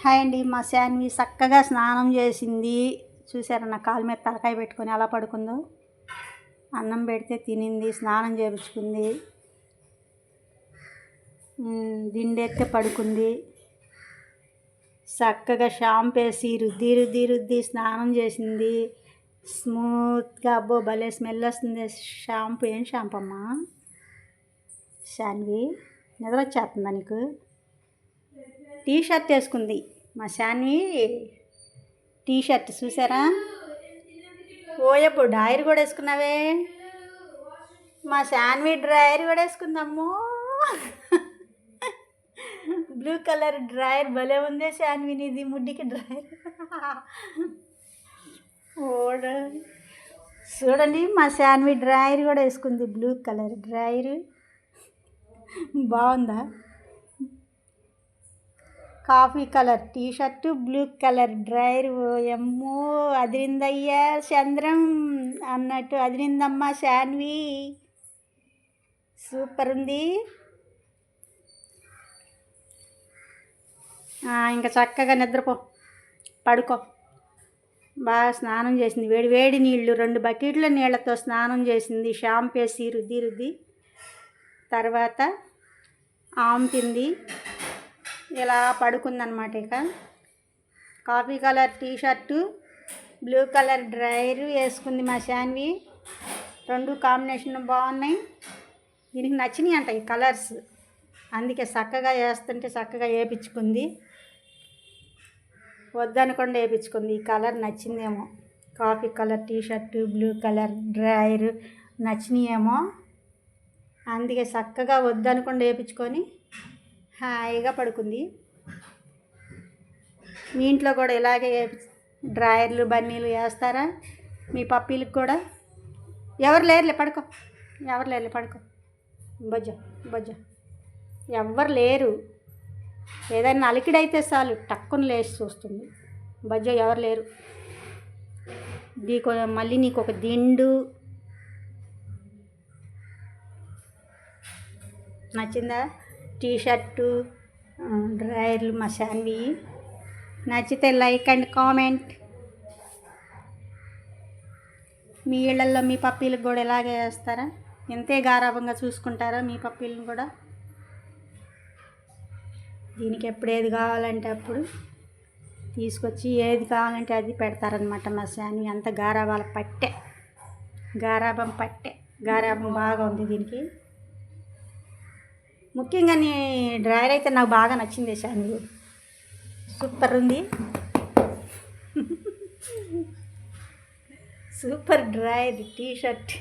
Hi అండి మా శాన్వి చక్కగా స్నానం చేసింది. చూసారా నా కాలు మీద తలకాయ పెట్టుకొని ఎలా పడుకుందో? అన్నం పెడితే తినింది స్నానం చేయించుకుంది దిండెత్తే పడుకుంది. చక్కగా షాంపూ వేసి రుద్ది రుద్ది రుద్ది స్నానం చేసింది. స్మూత్గా అబ్బో భలే స్మెల్ వస్తుంది. షాంపూ ఏం షాంపూ అమ్మా? శాన్వి నిద్ర వచ్చేస్తుందా నీకు? టీ షర్ట్ వేసుకుంది. మా శాన్వి టీ షర్ట్ చూసారా ఓయబ్బు డాయర్ కూడా వేసుకున్నావే. మా శాన్వి డ్రాయర్ కూడా వేసుకుందమ్మో. బ్లూ కలర్ డ్రాయర్ భలే ఉందే శాన్వినిది ముడ్డికి డ్రాయర్. ఓడ. చూడండి మా శాన్వి డ్రాయర్ కూడా వేసుకుంది బ్లూ కలర్ డ్రాయర్. బాగుందా? Coffee colour T shirt blue colour drawer ఎమ్మో అదిరిందయ్యా చంద్రం అన్నట్టు అదిరిందమ్మ శాన్వి. సూపర్ ఉంది. ఇంకా చక్కగా నిద్రపో పడుకో. బాగా స్నానం చేసింది. వేడి వేడి నీళ్ళు రెండు బకెట్ల నీళ్ళతో స్నానం చేసింది. షాంపేసి రుద్ది రుద్ది తర్వాత ఆమ్ తింది. ఇలా పడుకుందనమాట ఇక. Coffee colour T shirt blue colour drawer వేసుకుంది మా శాన్వి. రెండు కాంబినేషన్ బాగున్నాయి. దీనికి నచ్చినాయి అంట ఈ కలర్స్. అందుకే చక్కగా వేస్తుంటే చక్కగా వేపించుకుంది. వద్దనకుండా వేపించుకుంది. ఈ colour నచ్చిందేమో. Coffee colour T shirt blue colour drawer నచ్చినాయేమో. అందుకే చక్కగా వద్దనకుండా వేపించుకొని హాయిగా పడుకుంది. మీ ఇంట్లో కూడా ఇలాగే డ్రాయర్లు బన్నీలు వేస్తారా? మీ పప్పీలకు కూడా? ఎవరు లేరులే పడుకో. ఎవరు లేరులే పడుకో. బొజ్జ బొజ్జ. ఎవ్వరు లేరు. ఏదైనా అలికిడైతే చాలు టక్కున లేచి చూస్తుంది. బజ్జ ఎవరు లేరు. నీకు మళ్ళీ నీకు ఒక దిండు. నచ్చిందా? టీ షర్టు డ్రైర్లు మా శాన్వి. నచ్చితే లైక్ అండ్ కామెంట్. మీ ఇళ్ళల్లో మీ పప్పీలకు కూడా ఇలాగే చేస్తారా ఎంతే గారాభంగా చూసుకుంటారా మీ పప్పీలను కూడా? దీనికి ఎప్పుడు ఏది కావాలంటే అప్పుడు తీసుకొచ్చి ఏది కావాలంటే అది పెడతారనమాట మా శాన్వి. అంత గారాబాల పట్టే. గారాబం పట్టే. గారాబం బాగా ఉంది దీనికి. ముఖ్యంగా నీ డ్రైవర్ అయితే నాకు బాగా నచ్చింది షాను సూపర్ ఉంది. Super dryer T shirt.